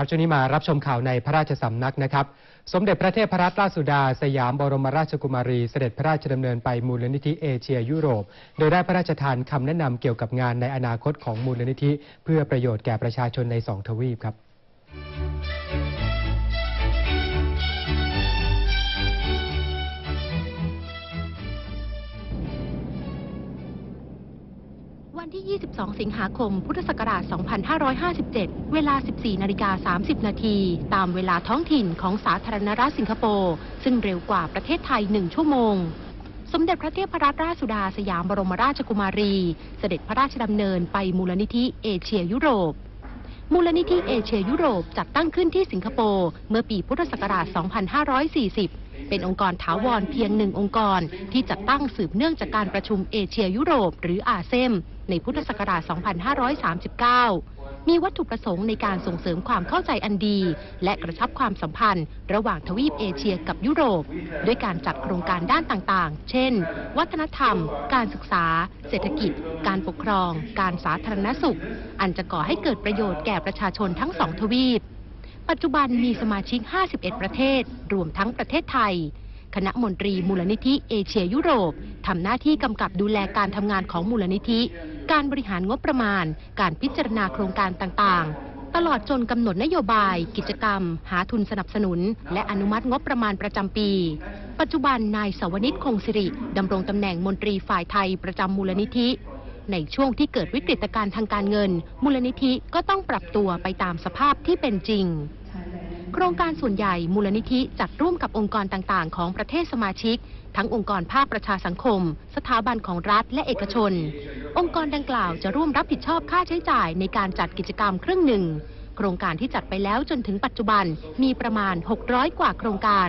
ครับช่วงนี้มารับชมข่าวในพระราชสำนักนะครับ สมเด็จพระเทพรัตนราชสุดา สยามบรมราชกุมารี เสด็จพระราชดำเนินไปมูลนิธิเอเชียยุโรป โดยได้พระราชทานคำแนะนำเกี่ยวกับงานในอนาคตของมูลนิธิ เพื่อประโยชน์แก่ประชาชนในสองทวีปครับ วันที่ 22 สิงหาคม พุทธศักราช 2557 เวลา 14 นาฬิกา 30 นาที ตามเวลาท้องถิ่นของสาธารณรัฐสิงคโปร์ ซึ่งเร็วกว่าประเทศไทย 1 ชั่วโมง สมเด็จพระเทพรัตนราชสุดาสยามบรมราชกุมารี เสด็จพระราชดำเนินไปมูลนิธิเอเชียยุโรป มูลนิธิเอเชียยุโรปจัดตั้งขึ้นที่สิงคโปร์เมื่อปีพุทธศักราช 2540 เป็นองค์กรถาวรเพียงหนึ่งองค์กร ที่จัดตั้งสืบเนื่องจากการประชุมเอเชียยุโรป หรืออาเซม ในพุทธศักราช 2539 มีวัตถุประสงค์ในการส่งเสริมความเข้าใจอันดี และกระชับความสัมพันธ์ ระหว่างทวีปเอเชียกับยุโรป ด้วยการจัดโครงการด้านต่างๆ เช่น วัฒนธรรม การศึกษา เศรษฐกิจ การปกครอง การสาธารณสุข อันจะก่อให้เกิดประโยชน์แก่ประชาชนทั้งสองทวีป ปัจจุบันมีสมาชิก 51 ประเทศ รวมทั้งประเทศไทย คณะมนตรีมูลนิธิเอเชียยุโรปทำหน้าที่กำกับดูแลการทำงานของมูลนิธิ การบริหารงบประมาณ การพิจารณาโครงการต่างๆ ตลอดจนกำหนดนโยบาย กิจกรรม หาทุนสนับสนุน และอนุมัติงบประมาณประจำปี ปัจจุบันนายสวนิตคงสิริดำรงตำแหน่งมนตรีฝ่ายไทยประจำมูลนิธิในช่วงที่เกิดวิกฤตการณ์ทางการเงิน มูลนิธิก็ต้องปรับตัวไปตามสภาพที่เป็นจริง โครงการส่วนใหญ่มูลนิธิจัดร่วมกับองค์กรต่างๆ ของประเทศสมาชิก ทั้งองค์กรภาคประชาสังคม สถาบันของรัฐและเอกชน องค์กรดังกล่าวจะร่วมรับผิดชอบค่าใช้จ่ายในการจัดกิจกรรมครึ่งหนึ่ง โครงการที่จัดไปแล้วจนถึงปัจจุบันมีประมาณ 600 กว่าโครงการ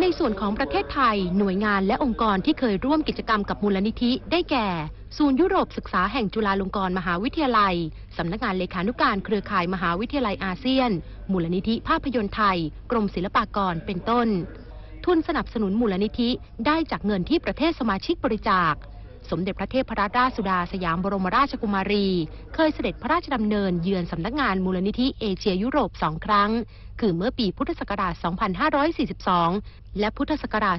ในส่วนของประเทศไทย หน่วยงานและองค์กรที่เคยร่วมกิจกรรมกับมูลนิธิ ได้แก่ ศูนย์ยุโรปศึกษาแห่งจุฬาลงกรณ์มหาวิทยาลัย สำนักงานเลขานุการเครือข่ายมหาวิทยาลัยอาเซียน มูลนิธิภาพยนตร์ไทย กรมศิลปากรเป็นต้น ทุนสนับสนุนมูลนิธิได้จากเงินที่ประเทศสมาชิกบริจาค สมเด็จพระเทพรัตนราชสุดาสยามบรมราชกุมารี เคยเสด็จพระราชดำเนินเยือนสำนักงานมูลนิธิเอเชียยุโรปสองครั้ง คือเมื่อปีพุทธศักราช 2542 และพุทธศักราช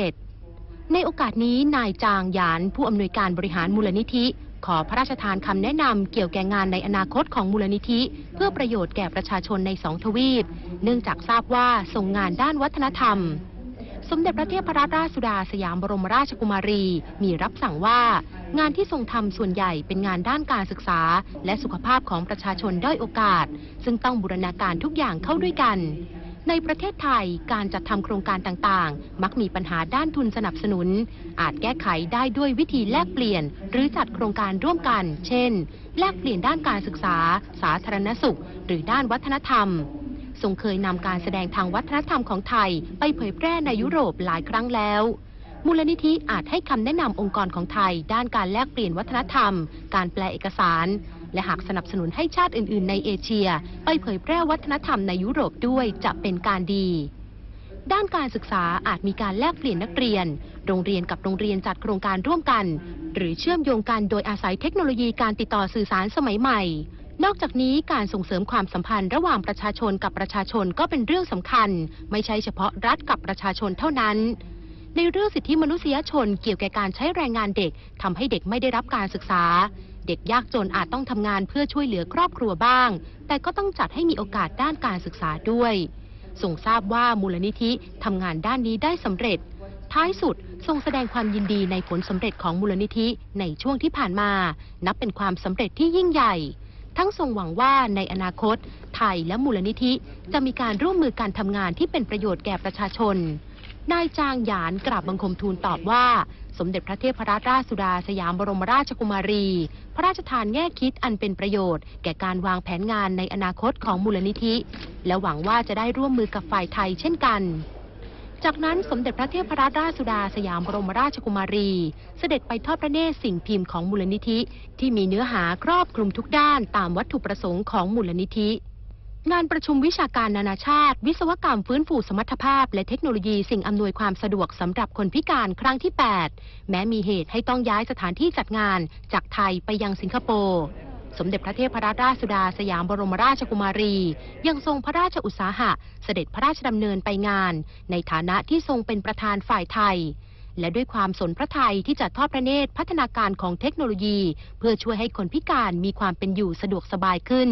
2547 ในโอกาสนี้นายจางหยานผู้อำนวยการบริหารมูลนิธิ ขอพระราชทานคำแนะนำเกี่ยวแก่งานในอนาคตของมูลนิธิ เพื่อประโยชน์แก่ประชาชนในสองทวีป เนื่องจากทราบว่าทรงงานด้านวัฒนธรรม สมเด็จพระเทพรัตนราชสุดาสยามบรมราชกุมารี มีรับสั่งว่า งานที่ทรงทำส่วนใหญ่เป็นงานด้านการศึกษา และสุขภาพของประชาชนด้อยโอกาส ซึ่งต้องบูรณาการทุกอย่างเข้าด้วยกัน ในประเทศไทยการจัดทำโครงการต่างๆ มักมีปัญหาด้านทุนสนับสนุน อาจแก้ไขได้ด้วยวิธีแลกเปลี่ยน หรือจัดโครงการร่วมกัน เช่น แลกเปลี่ยนด้านการศึกษา สาธารณสุข หรือด้านวัฒนธรรม ทรงเคยนำการแสดงทางวัฒนธรรมของไทย ไปเผยแพร่ในยุโรปหลายครั้งแล้ว มูลนิธิอาจให้คำแนะนำองค์กรของไทย ด้านการแลกเปลี่ยนวัฒนธรรม การแปลเอกสาร และหากสนับสนุนให้ชาติอื่น ๆ ในเอเชีย ไปเผยแพร่วัฒนธรรมในยุโรปด้วยจะเป็นการดีด้านการศึกษาอาจมีการแลกเปลี่ยนนักเรียน โรงเรียนกับโรงเรียนจัดโครงการร่วมกัน หรือเชื่อมโยงกันโดยอาศัยเทคโนโลยีการติดต่อสื่อสารสมัยใหม่ นอกจากนี้การส่งเสริมความสัมพันธ์ระหว่างประชาชนกับประชาชนก็เป็นเรื่องสำคัญ ไม่ใช่เฉพาะรัฐกับประชาชนเท่านั้น ในเรื่องสิทธิมนุษยชนเกี่ยวกับการใช้แรงงานเด็กทำให้เด็กไม่ได้รับการศึกษา เด็กยากจนอาจต้องทำงานเพื่อช่วยเหลือครอบครัวบ้าง แต่ก็ต้องจัดให้มีโอกาสด้านการศึกษาด้วยทรงทราบว่ามูลนิธิทำงานด้านนี้ได้สำเร็จ ท้ายสุดทรงแสดงความยินดีในผลสำเร็จของมูลนิธิในช่วงที่ผ่านมา นับเป็นความสำเร็จที่ยิ่งใหญ่ ทั้งทรงหวังว่าในอนาคต ไทยและมูลนิธิจะมีการร่วมมือการทำงานที่เป็นประโยชน์แก่ประชาชน นายจางหยานกราบบังคมทูลตอบว่า สมเด็จพระเทพรัตนราชสุดาสยามบรมราชกุมารี พระราชทานแง่คิดอันเป็นประโยชน์ แก่การวางแผนงานในอนาคตของมูลนิธิ และหวังว่าจะได้ร่วมมือกับฝ่ายไทยเช่นกัน จากนั้นสมเด็จพระเทพรัตนราชสุดาสยามบรมราชกุมารี เสด็จไปทอดพระเนตรสิ่งพิมพ์ของมูลนิธิ ที่มีเนื้อหาครอบคลุมทุกด้านตามวัตถุประสงค์ของมูลนิธิ งานประชุมวิชาการนานาชาติ วิศวกรรมฟื้นฟูสมรรถภาพ และเทคโนโลยีสิ่งอำนวยความสะดวกสำหรับคนพิการครั้งที่ 8 แม้มีเหตุให้ต้องย้ายสถานที่จัดงานจากไทยไปยังสิงคโปร์ สมเด็จพระเทพรัตนราชสุดาสยามบรมราชกุมารี ยังทรงพระราชอุตสาหะ เสด็จพระราชดำเนินไปงาน ในฐานะที่ทรงเป็นประธานฝ่ายไทย และด้วยความสนพระไทยที่จะทอดพระเนตรพัฒนาการของเทคโนโลยี เพื่อช่วยให้คนพิการมีความเป็นอยู่สะดวกสบายขึ้น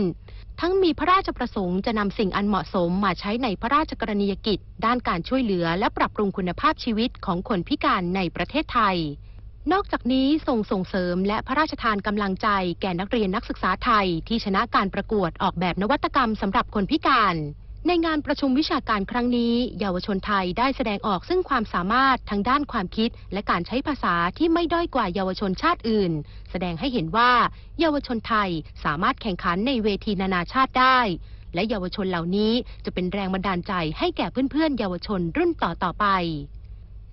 ทั้งมีพระราชประสงค์จะนำสิ่งอันเหมาะสมมาใช้ในพระราชกรณียกิจ ด้านการช่วยเหลือและปรับปรุงคุณภาพชีวิตของคนพิการในประเทศไทย นอกจากนี้ทรงส่งเสริมและพระราชทานกำลังใจแก่นักเรียนนักศึกษาไทยที่ชนะการประกวดออกแบบนวัตกรรมสำหรับคนพิการ ในงานประชุมวิชาการครั้งนี้ เยาวชนไทยได้แสดงออกซึ่งความสามารถทางด้านความคิด และการใช้ภาษาที่ไม่ด้อยกว่าเยาวชนชาติอื่น แสดงให้เห็นว่า เยาวชนไทยสามารถแข่งขันในเวทีนานาชาติได้ และเยาวชนเหล่านี้จะเป็นแรงบันดาลใจให้แก่เพื่อนๆเยาวชนรุ่นต่อๆไป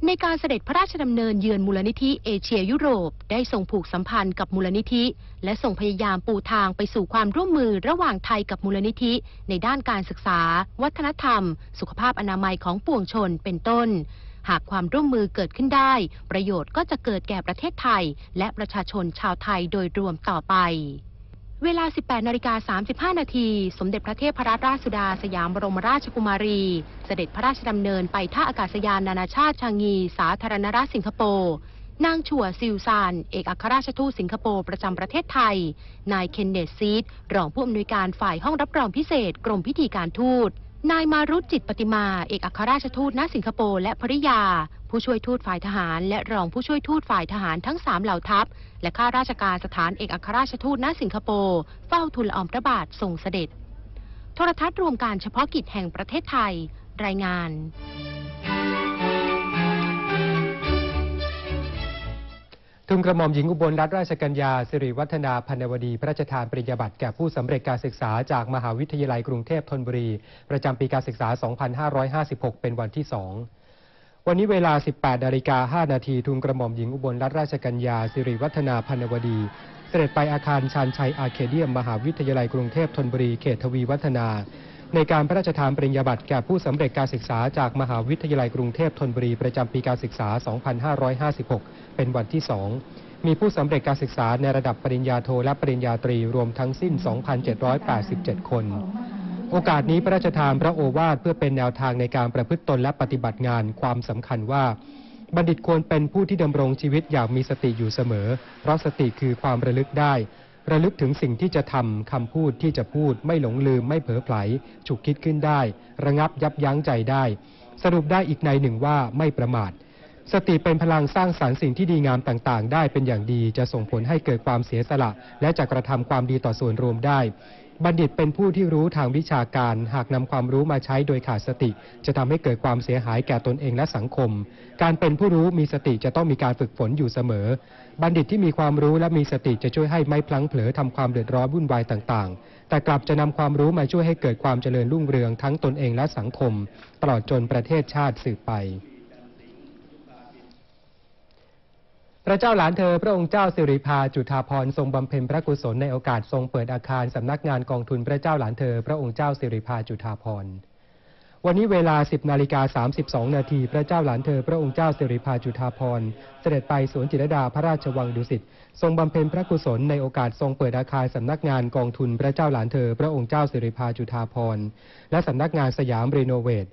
ในการเสด็จพระราชดำเนินเยือนมูลนิธิเอเชียยุโรป ได้ส่งผูกสัมพันธ์กับมูลนิธิ และส่งพยายามปูทางไปสู่ความร่วมมือระหว่างไทยกับมูลนิธิ ในด้านการศึกษา วัฒนธรรม สุขภาพอนามัยของปวงชนเป็นต้น หากความร่วมมือเกิดขึ้นได้ ประโยชน์ก็จะเกิดแก่ประเทศไทย และประชาชนชาวไทยโดยรวมต่อไป เวลา 18นาฬิกา35 นาที สมเด็จพระเทพรัตนราชสุดาสยามบรมราชกุมารี เสด็จพระราชดำเนินไปท่าอากาศยานนานาชาติชางงีสาธารณรัฐสิงคโปร์ นางชัวซิลซาน เอกอัครราชทูตสิงคโปร์ประจำประเทศไทย นายเคนเนตซีด รองผู้อำนวยการฝ่ายห้องรับรองพิเศษ กรมพิธีการทูต นายมารุตจิตปฏิมา เอกอัครราชทูตณสิงคโปร์และภริยา ผู้ช่วยทูตฝ่ายทหาร และรองผู้ช่วยทูตฝ่ายทหารทั้งสามเหล่าทัพ และข้าราชการสถานเอกอัครราชทูตณสิงคโปร์เฝ้าทูลออมพระบาททรงเสด็จ โทรทัศน์รวมการเฉพาะกิจแห่งประเทศไทย รายงาน ทุนกระหม่อมหญิงอุบลรัตนราชกัญญาสิริวัฒนาพันวดี พระราชทานปริญญาบัตรแก่ผู้สำเร็จการศึกษาจากมหาวิทยาลัยกรุงเทพธนบุรี ประจำปีการศึกษา 2556 เป็นวันที่ 2 วันนี้เวลา 18นาฬิกา5นาทีทุนกระหม่อมหญิงอุบลรัตนราชกัญญาสิริวัฒนาพันวดี เสด็จไปอาคารชานชัยอาเคเดียม มหาวิทยาลัยกรุงเทพธนบุรีเขตทวีวัฒนา ในการพระราชทานปริญญาบัตรแก่ผู้สำเร็จการศึกษาจากมหาวิทยาลัยกรุงเทพธนบุรีประจำปีการศึกษา 2556 เป็นวันที่ 2 มีผู้สำเร็จการศึกษาในระดับปริญญาโทและปริญญาตรีรวมทั้งสิ้น 2,787 คน โอกาสนี้พระราชทานพระโอวาทเพื่อเป็นแนวทางในการประพฤติตนและปฏิบัติงานความสำคัญว่า บัณฑิตควรเป็นผู้ที่ดำรงชีวิตอย่างมีสติอยู่เสมอ เพราะสติคือความระลึกได้ ระลึกถึงสิ่งที่จะทำคำพูดที่จะพูดไม่หลงลืมไม่เผลอไผลฉุกคิดขึ้นได้ ระงับยับยั้งใจได้ สรุปได้อีกในหนึ่งว่าไม่ประมาท สติเป็นพลังสร้างสารรค์สิ่งที่ดีงามต่างๆ ได้เป็นอย่างดีจะส่งผลให้เกิดความเสียสละ และจะกระทำความดีต่อส่วนรวมได้ บัณฑิตเป็นผู้ที่รู้ทางวิชาการ หากนำความรู้มาใช้โดยขาดสติ จะทำให้เกิดความเสียหายแก่ตนเองและสังคม การเป็นผู้รู้มีสติจะต้องมีการฝึกฝนอยู่เสมอ บัณฑิตที่มีความรู้และมีสติจะช่วยให้ไม่พลั้งเผลอทำความเดือดร้อนวุ่นวายต่างๆ แต่กลับจะนำความรู้มาช่วยให้เกิดความเจริญรุ่งเรืองทั้งตนเองและสังคม ตลอดจนประเทศชาติสืบไป พ ระเจ้าหลานเธอพระองค์เจ้าสิริภาจุฑาภรณ์ทรงบำเพ็ญพระกุศลในโอกาสทรงเปิดอาคารสำนักงานกองทุนพระเจ้าหลานเธอพระองค์เจ้าสิริภาจุฑาภรณ์วันนี้เวลา 10นาฬิกา32 นาทีพระเจ้าหลานเธอพระองค์เจ้าสิริภาจุฑาภรณ์เสด็จไปสวนจิตรดาพระราชวังดุสิตทรงบำเพ็ญพระกุศลในโอกาสทรงเปิดอาคารสำนักงานกองทุนพระเจ้าหลานเธอพระองค์เจ้าสิริภาจุฑาภรณ์และสำนักงานสยามรีโนเวท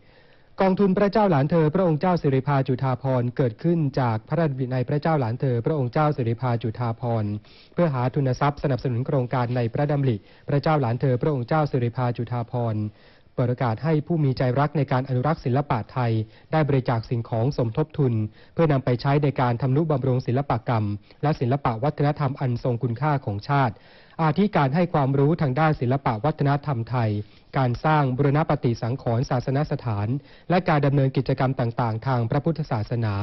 กองทุนพระเจ้าหลานเธอ พระองค์เจ้าสิริพาจุฑาภรณ์เกิดขึ้นจากพระราชบิดาพระเจ้าหลานเธอ พระองค์เจ้าสิริพาจุฑาภรณ์เพื่อหาทุนทรัพย์สนับสนุนโครงการในพระดำริ พระเจ้าหลานเธอ พระองค์เจ้าสิริพาจุฑาภรณ์ เปิดโอกาสให้ผู้มีใจรักในการอนุรักษ์ศิลปะไทย ได้บริจาคสิ่งของสมทบทุน เพื่อนำไปใช้ในการทำนุบำรุงศิลปกรรม และศิลปะวัฒนธรรมอันทรงคุณค่าของชาติ อาทิการให้ความรู้ทางด้านศิลปะวัฒนธรรมไทย การสร้างบุรณปฏิสังขรณ์ศาสนสถาน และการดำเนินกิจกรรมต่าง ๆ ทางพระพุทธศาสนา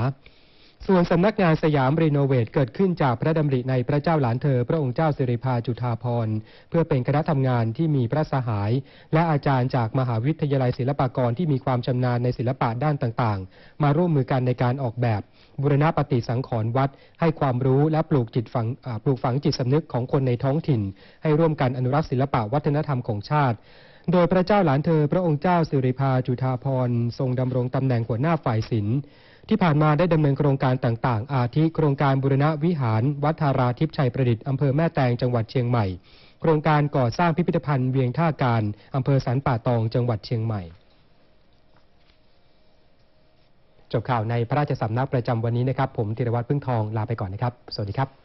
ส่วนสำนักงานสยามรีโนเวทเกิดขึ้นจากพระดำริในพระเจ้าหลานเธอ พระองค์เจ้าสิริภาจุฑาภรเพื่อเป็นคณะทำงานที่มีพระสหาย และอาจารย์จากมหาวิทยาลัยศิลปากรที่มีความชำนาญในศิลปะด้านต่างๆ มาร่วมมือกันในการออกแบบ บุรณปฏิสังขรณ์วัด ให้ความรู้และปลูกจิตฝังปลูกฝังจิตสำนึกของคนในท้องถิ่น ให้ร่วมกันอนุรักษ์ศิลปะวัฒนธรรมของชาติโดยพระเจ้าหลานเธอ พระองค์เจ้าสิริภาจุฑาภรทรงดำรงตำแหน่งหัวหน้าฝ่ายศิลป์ ที่ผ่านมาได้ดำเนินโครงการต่างๆ อาทิโครงการบุรณะวิหาร วัดธาราทิพย์ชัยประดิษฐ์อำเภอแม่แตงจังหวัดเชียงใหม่ โครงการก่อสร้างพิพิธภัณฑ์เวียงท่าการอำเภอสันป่าตองจังหวัดเชียงใหม่ จบข่าวในพระราชสำนักประจำวันนี้นะครับ ผมธีรวัตรพึ่งทองลาไปก่อนนะครับ สวัสดีครับ